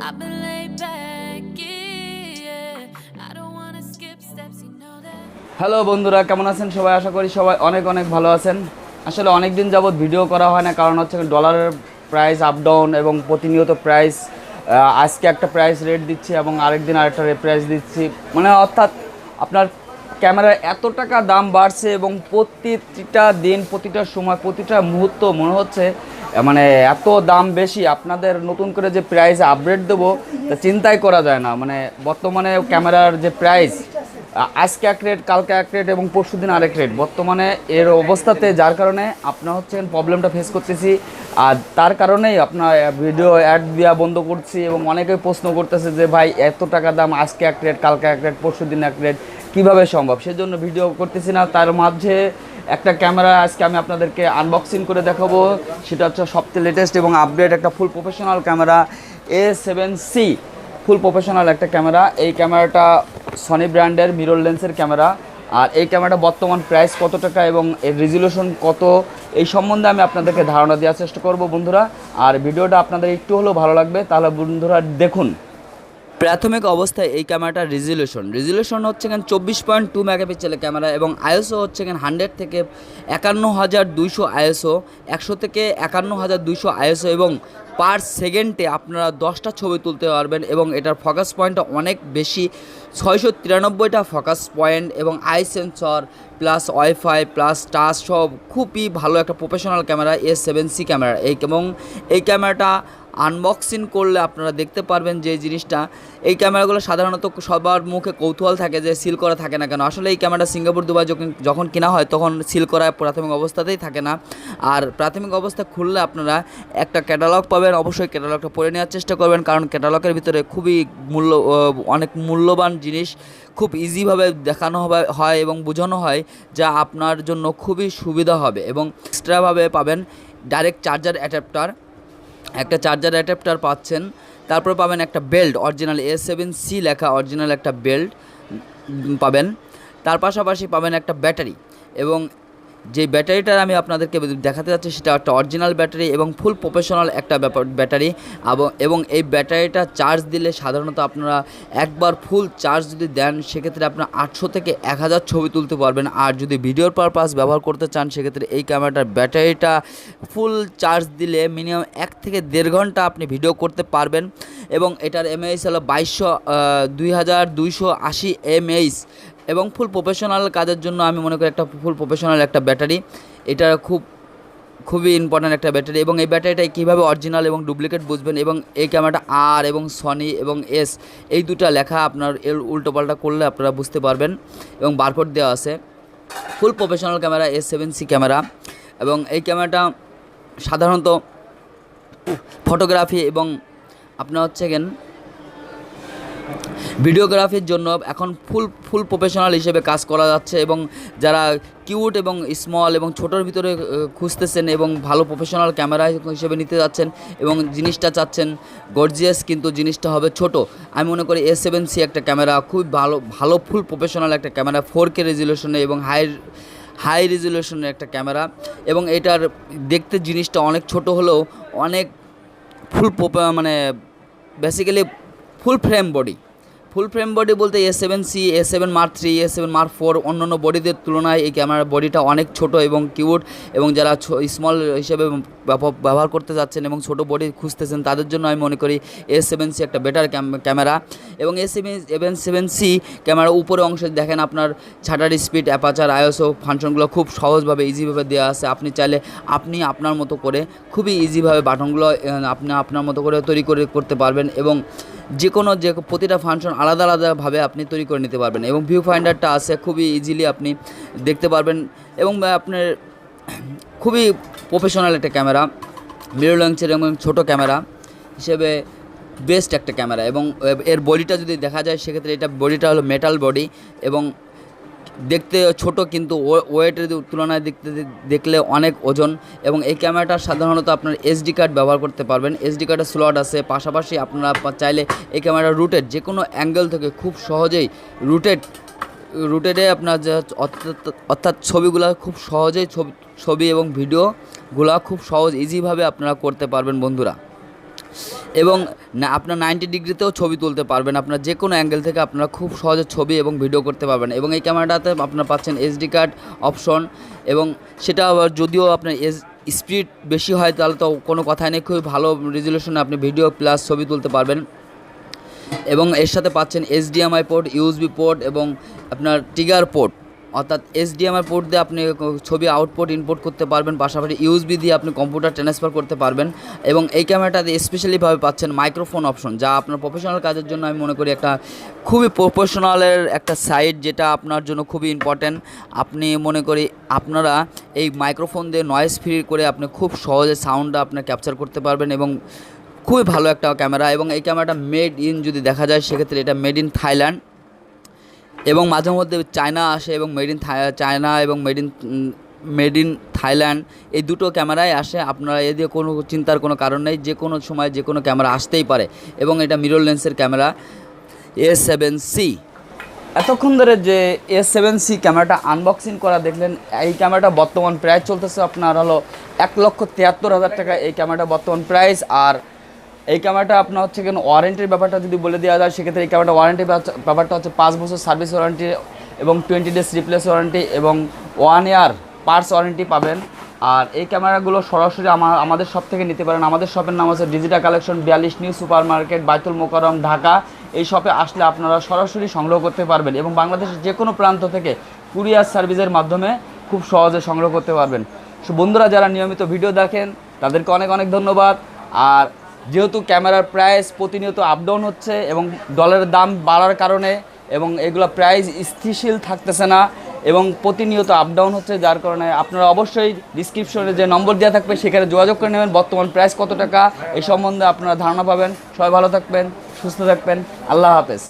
I've been laid back, yeah. I don't wanna skip steps, you know that. Hello বন্ধুরা কেমন আছেন সবাই আশা করি সবাই অনেক অনেক ভালো আছেন আসলে অনেক দিন যাবৎ ভিডিও করা হয় না কারণ হচ্ছে ডলারের প্রাইস আপ ডাউন এবং প্রতিনিয়ত প্রাইস আজকে একটা প্রাইস রেট দিচ্ছি এবং আরেকদিন আরেকটা প্রাইস দিচ্ছি মানে অর্থাৎ আপনার ক্যামেরার এত টাকা দাম বাড়ছে এবং প্রতিটা দিন প্রতিটা সময় প্রতিটা মুহূর্ত মনে হচ্ছে মানে এত দাম বেশি, আপনাদের নতুন করে যে প্রাইস আপডেট দেবো, তা চিন্তাই করা যায় না। মানে বর্তমানে ক্যামেরার যে প্রাইস আজকে এক রেট কালকে এক রেট এবং পরশু দিন আরেক রেট বর্তমানে এর অবস্থাতে যার কারণে আপনার হচ্ছে প্রবলেমটা ফেস করতেছি, আর তার কারণেই আপনার ভিডিও অ্যাড দেওয়া বন্ধ করছি এবং অনেকেই প্রশ্ন করতেছে যে, ভাই, এত টাকা দাম, আজকে এক রেট কালকে এক রেট পরশু দিন এক রেট কীভাবে সম্ভব? সেজন্য ভিডিও করতেছি না। তার মাঝে একটা ক্যামেরা আজকে আমি আপনাদেরকে আনবক্সিং করে দেখাবো। সেটা হচ্ছে সবচেয়ে লেটেস্ট এবং আপডেট একটা full professional camera A seven C full professional একটা ক্যামেরা। এই ক্যামেরাটা সনি ব্র্যান্ডের মিরর লেন্সের ক্যামেরা। আর এই ক্যামেরাটা বর্তমান প্রাইস কত টাকা এবং এর রেজুলেশন কত, এই সম্বন্ধে আমি আপনাদেরকে ধারণা দেওয়ার চেষ্টা করব বন্ধুরা। আর ভিডিওটা আপনাদের একটু হলেও ভালো লাগবে, তাহলে বন্ধুরা দেখুন। প্রাথমিক অবস্থায় এই ক্যামেরাটার রেজুলেশন রেজুলেশন হচ্ছে এখানে চব্বিশ পয়েন্ট টু মেগাপিক্সেলের ক্যামেরা এবং আইএসও হচ্ছে এখানে হান্ড্রেড থেকে একান্ন হাজার দুইশো আইএসও একশো থেকে একান্ন হাজার দুইশো আইএসও এবং পার সেকেন্ডে আপনারা দশটা ছবি তুলতে পারবেন এবং এটার ফোকাস পয়েন্টটা অনেক বেশি। ছয়শো তিরানব্বইটা ফোকাস পয়েন্ট এবং eye sensor plus wifi plus touch সব খুবই ভালো একটা professional camera S seven C camera এই এবং এই ক্যামেরাটা আনবক্সিং করলে আপনারা দেখতে পারবেন যে জিনিসটা, এই ক্যামেরাগুলো সাধারণত সবার মুখে কৌতূহল থাকে যে সিল করা থাকে না কেন। আসলে এই ক্যামেরা সিঙ্গাপুর, দুবাই যখন যখন কেনা হয় তখন সিল করা প্রাথমিক অবস্থাতেই থাকে না। আর প্রাথমিক অবস্থা খুললে আপনারা একটা ক্যাটালগ পাবেন, অবশ্যই ক্যাটালগটা পড়ে নেওয়ার চেষ্টা করবেন, কারণ ক্যাটালগের ভিতরে খুবই মূল্য অনেক মূল্যবান জিনিস খুব ইজিভাবে দেখানো হয় এবং বোঝানো হয় যা আপনার জন্য খুবই সুবিধা হবে এবং এক্সট্রাভাবে পাবেন ডাইরেক্ট চার্জার অ্যাডাপ্টার একটা চার্জার অ্যাডাপ্টার পাচ্ছেন, তারপরে পাবেন একটা belt original A seven C লেখা অরিজিনাল একটা বেল্ট পাবেন। তার পাশাপাশি পাবেন একটা ব্যাটারি এবং যে ব্যাটারিটা আমি আপনাদেরকে দেখাতে যাচ্ছি সেটা একটা অরিজিনাল ব্যাটারি এবং ফুল প্রফেশনাল একটা ব্যাপার ব্যাটারি। এবং এবং এই ব্যাটারিটা চার্জ দিলে সাধারণত আপনারা একবার ফুল চার্জ যদি দেন, সেক্ষেত্রে আপনার আটশো থেকে এক হাজার ছবি তুলতে পারবেন। আর যদি ভিডিওর পারপাস ব্যবহার করতে চান, সেক্ষেত্রে এই ক্যামেরাটার ব্যাটারিটা ফুল চার্জ দিলে মিনিমাম এক থেকে দেড় ঘণ্টা আপনি ভিডিও করতে পারবেন। এবং এটার এমএইচ হলো বাইশশো দুই হাজার দুইশো আশি এমএইচ এবং ফুল প্রফেশনাল কাজের জন্য আমি মনে করি একটা ফুল প্রফেশনাল একটা ব্যাটারি। এটা খুব, খুবই ইম্পর্ট্যান্ট একটা ব্যাটারি এবং এই ব্যাটারিটা কীভাবে অরিজিনাল এবং ডুপ্লিকেট বুঝবেন এবং এই ক্যামেরাটা আর এবং সনি এবং এস এই দুটো লেখা আপনার এর উল্টোপাল্টা করলে আপনারা বুঝতে পারবেন এবং বারকোড দেওয়া আছে। Full professional camera S seven C camera এবং এই ক্যামেরাটা সাধারণত ফটোগ্রাফি এবং আপনার হচ্ছে গেন ভিডিওগ্রাফির জন্য এখন ফুল ফুল প্রফেশনাল হিসেবে কাজ করা যাচ্ছে এবং যারা কিউট এবং স্মল এবং ছোটোর ভিতরে খুঁজতেছেন এবং ভালো প্রফেশনাল ক্যামেরা হিসেবে নিতে যাচ্ছেন এবং জিনিসটা চাচ্ছেন গর্জিয়াস কিন্তু জিনিসটা হবে ছোট। আমি মনে করি এস সেভেন সি একটা ক্যামেরা খুব ভালো ভালো ফুল প্রফেশনাল একটা ক্যামেরা ফোর কে রেজুলেশনে এবং হাই হাই রেজুলেশনের একটা ক্যামেরা এবং এটার দেখতে জিনিসটা অনেক ছোট হলেও অনেক ফুল মানে basically full frame body full frame body বলতে A seven C A seven mark three A seven mark four অন্যান্য বডিদের তুলনায় এই ক্যামেরার বডিটা অনেক ছোট এবং কিউট এবং যারা স্মল হিসেবে ব্যবহার করতে যাচ্ছেন এবং ছোট বডি খুঁজতেছেন, তাদের জন্য আমি মনে করি এ সেভেন সি একটা বেটার ক্যামেরা এবং A seven even seven C ক্যামেরার উপরে অংশে দেখেন আপনার ছাটার স্পিড অ্যাপাচার আইএসও ফাংশনগুলো খুব সহজভাবে ইজিভাবে দেওয়া আছে। আপনি চাইলে আপনি আপনার মতো করে খুবই ইজিভাবে বাটনগুলো আপনি আপনার মতো করে তৈরি করে, করতে পারবেন এবং যে কোনো যে প্রতিটা ফাংশন আলাদা আলাদাভাবে আপনি তৈরি করে নিতে পারবেন এবং ভিউ ফাইন্ডারটা আছে, খুবই ইজিলি আপনি দেখতে পারবেন এবং আপনার খুবই প্রফেশনাল একটা ক্যামেরা মিরর লেন্সের এবং ছোটো ক্যামেরা হিসেবে বেস্ট একটা ক্যামেরা এবং এর বডিটা যদি দেখা যায়, সেক্ষেত্রে এটা বডিটা হলো মেটাল বডি এবং দেখতে ছোট কিন্তু ওয়েটের তুলনায় দেখতে দেখলে অনেক ওজন এবং এই ক্যামেরাটা সাধারণত আপনার এসডি কার্ড ব্যবহার করতে পারবেন। এসডি কার্ডের স্লট আছে, পাশাপাশি আপনারা চাইলে এই ক্যামেরা রুটেড যে কোনো অ্যাঙ্গেল থেকে খুব সহজেই রুটেড রুটেডে আপনার যে অর্থাৎ- অর্থাৎ ছবিগুলো খুব সহজেই ছবি ছবি এবং ভিডিওগুলো খুব সহজ ইজিভাবে আপনারা করতে পারবেন বন্ধুরা। এবং আপনার নাইনটি ডিগ্রিতেও ছবি তুলতে পারবেন। আপনার যে কোনো অ্যাঙ্গেল থেকে আপনারা খুব সহজে ছবি এবং ভিডিও করতে পারবেন। এবং এই ক্যামেরাটাতে আপনারা পাচ্ছেন এসডি কার্ড অপশন এবং সেটা আবার যদিও আপনার এস স্পিড বেশি হয়, তাহলে তো কোনো কথাই নেই। খুবই ভালো রেজুলেশনে আপনি ভিডিও প্লাস ছবি তুলতে পারবেন। এবং এর সাথে পাচ্ছেন এইচডিএমআই পোর্ট ইউএসবি পোর্ট এবং আপনার টিগার পোর্ট অর্থাৎ এইচডিএমআই পোর্ট দিয়ে আপনি ছবি আউটপুট ইনপুট করতে পারবেন, পাশাপাশি ইউএসবি দিয়ে আপনি কম্পিউটার ট্রান্সফার করতে পারবেন এবং এই ক্যামেরাটাতে স্পেশালিভাবে পাচ্ছেন মাইক্রোফোন অপশন যা আপনার প্রফেশনাল কাজের জন্য আমি মনে করি একটা খুবই প্রফেশনালের একটা সাইট যেটা আপনার জন্য খুবই ইম্পর্ট্যান্ট আপনি মনে করি আপনারা এই মাইক্রোফোন দিয়ে নয়েজ ফ্রি করে আপনি খুব সহজে সাউন্ডটা আপনার ক্যাপচার করতে পারবেন এবং খুবই ভালো একটা ক্যামেরা এবং এই ক্যামেরাটা মেড ইন যদি দেখা যায়, সেক্ষেত্রে এটা মেড ইন থাইল্যান্ড এবং মাঝে মধ্যে চায়না আসে এবং মেড ইন চায়না এবং made in made in Thailand এই দুটো ক্যামেরাই আসে। আপনারা এ দিয়ে কোনো চিন্তার কোনো কারণ নেই, যে কোনো সময় যে কোনো ক্যামেরা আসতেই পারে। এবং এটা মিরর লেন্সের ক্যামেরা এ সেভেন সি এতক্ষণ ধরে যে এ সেভেন সি ক্যামেরাটা আনবক্সিং করা দেখলেন, এই ক্যামেরাটা বর্তমান প্রাইস চলতেছে আপনার হলো এক লক্ষ তিয়াত্তর হাজার টাকা। এই ক্যামেরাটা বর্তমান প্রাইস আর এই ক্যামেরাটা আপনার হচ্ছে কেন ওয়ারেন্টির ব্যাপারটা যদি বলে দেওয়া যায়, সেক্ষেত্রে এই ক্যামেরাটা ওয়ারেন্টি ব্যাপারটা হচ্ছে পাঁচ বছর সার্ভিস ওয়ারেন্টি এবং টোয়েন্টি ডেজ রিপ্লেস ওয়ারেন্টি এবং ওয়ান ইয়ার পার্টস ওয়ারেন্টি পাবেন। আর এই ক্যামেরাগুলো সরাসরি আমার আমাদের শপ থেকে নিতে পারেন। আমাদের শপের নাম আছে ডিজিটাল কালেকশন বিয়াল্লিশ new super market Baitul Mukarram Dhaka এই শপে আসলে আপনারা সরাসরি সংগ্রহ করতে পারবেন এবং বাংলাদেশের যে কোনো প্রান্ত থেকে কুরিয়ার সার্ভিসের মাধ্যমে খুব সহজে সংগ্রহ করতে পারবেন। বন্ধুরা, যারা নিয়মিত ভিডিও দেখেন, তাদেরকে অনেক অনেক ধন্যবাদ। আর যেহেতু ক্যামেরার প্রাইস প্রতিনিয়ত আপডাউন হচ্ছে এবং ডলারের দাম বাড়ার কারণে এবং এগুলো প্রাইস স্থিতিশীল থাকতেছে না এবং প্রতিনিয়ত আপডাউন হচ্ছে, যার কারণে আপনারা অবশ্যই ডিসক্রিপশনে যে নম্বর দেওয়া থাকবে সেখানে যোগাযোগ করে নেবেন। বর্তমান প্রাইস কত টাকা এই সম্বন্ধে আপনারা ধারণা পাবেন। সবাই ভালো থাকবেন, সুস্থ থাকবেন। আল্লাহ হাফেজ।